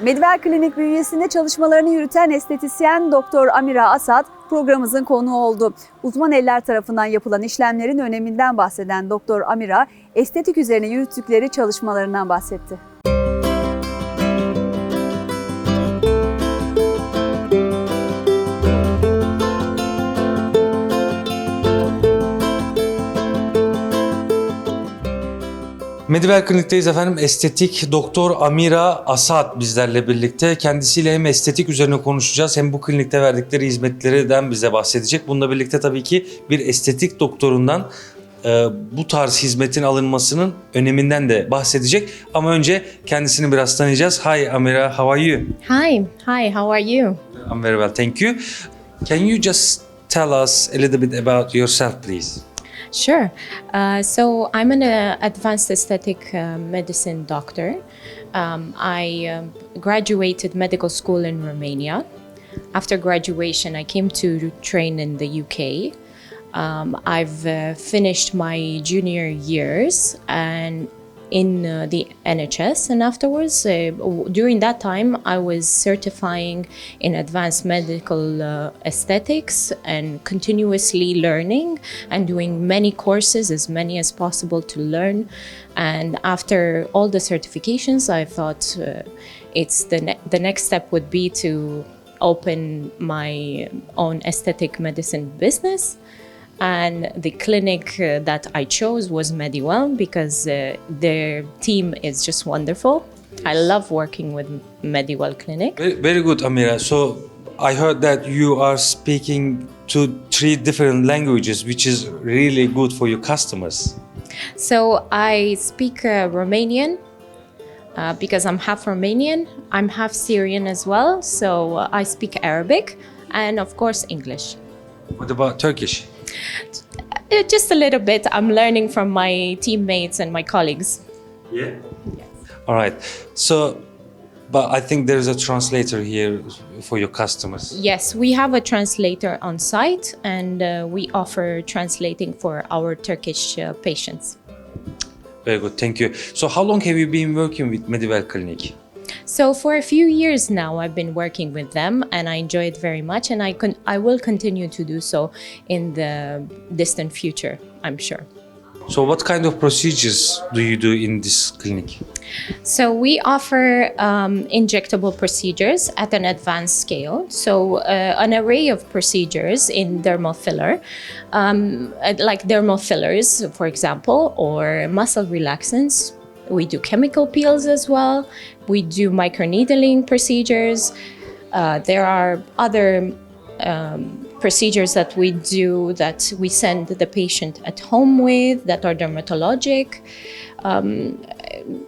Medivel Klinik bünyesinde çalışmalarını yürüten estetisyen Doktor Amira Asad programımızın konuğu oldu. Uzman eller tarafından yapılan işlemlerin öneminden bahseden Doktor Amira, estetik üzerine yürüttükleri çalışmalarından bahsetti. Medivel Klinik'teyiz efendim. Estetik Doktor Amira Asad bizlerle birlikte. Kendisiyle hem estetik üzerine konuşacağız hem bu klinikte verdikleri hizmetlerden bize bahsedecek. Bununla birlikte tabii ki bir estetik doktorundan e, bu tarz hizmetin alınmasının öneminden de bahsedecek. Ama önce kendisini biraz tanıyacağız. Hi Amira, how are you? Hi, hi, how are you? I'm very well, thank you. Can you just tell us a little bit about yourself, please? Sure. Uh, so, I'm an uh, advanced aesthetic uh, medicine doctor. Um, I um, graduated medical school in Romania. After graduation, I came to train in the UK. Um, I've uh, finished my junior years and in uh, the NHS, and afterwards, uh, during that time, I was certifying in advanced medical uh, aesthetics and continuously learning and doing many courses, as many as possible to learn. And after all the certifications, I thought uh, it's the ne- the next step would be to open my own aesthetic medicine business and the clinic uh, that I chose was Mediwell because uh, their team is just wonderful. I love working with Mediwell Clinic. Very, very good, Amira. So I heard that you are speaking to three different languages, which is really good for your customers. So I speak uh, Romanian uh, because I'm half Romanian. I'm half Syrian as well, so uh, I speak Arabic and of course English. What about Turkish? Uh, just a little bit. I'm learning from my teammates and my colleagues. Yeah. Yes. All right. So, but I think there's a translator here for your customers. Yes, we have a translator on site and uh, we offer translating for our Turkish uh, patients. Very good. Thank you. So, how long have you been working with Medivel Clinic? So for a few years now I've been working with them and I enjoy it very much and I con- I will continue to do so in the distant future, I'm sure. So, what kind of procedures do you do in this clinic? So we offer um, injectable procedures at an advanced scale. So uh, an array of procedures in dermal filler, um, uh, like dermal fillers, for example, or muscle relaxants. We do chemical peels as well. We do microneedling procedures. Uh, there are other um, procedures that we do that we send the patient at home with that are dermatologic. Um,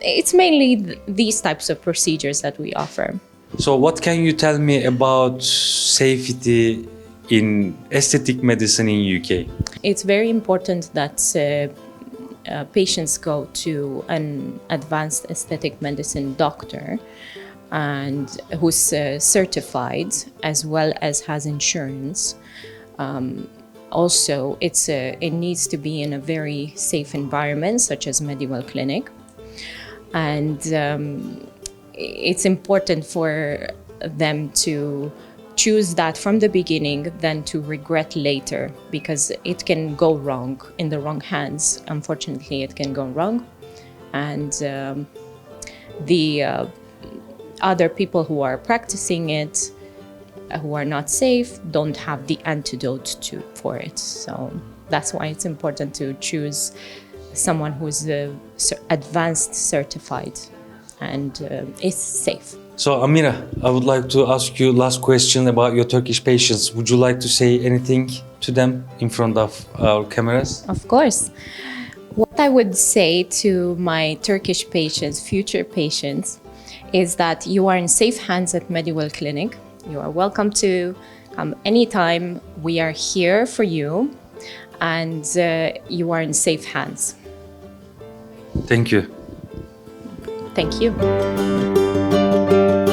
it's mainly th- these types of procedures that we offer. So, what can you tell me about safety in aesthetic medicine in UK? It's very important that uh, uh, patients go to an advanced aesthetic medicine doctor and who's uh, certified as well as has insurance. Um, also, it's a, it needs to be in a very safe environment, such as Mediwell Clinic, and um, it's important for them to choose that from the beginning than to regret later because it can go wrong in the wrong hands. Unfortunately, it can go wrong, and um, the uh, other people who are practicing it uh, who are not safe don't have the antidote to for it. So that's why it's important to choose someone who's uh, advanced certified and uh, is safe So, Amira, I would like to ask you last question about your Turkish patients. Would you like to say anything to them in front of our cameras? Of course. What I would say to my Turkish patients, future patients, is that you are in safe hands at Mediwell Clinic. You are welcome to come anytime. We are here for you, and uh, you are in safe hands. Thank you. Thank you thank you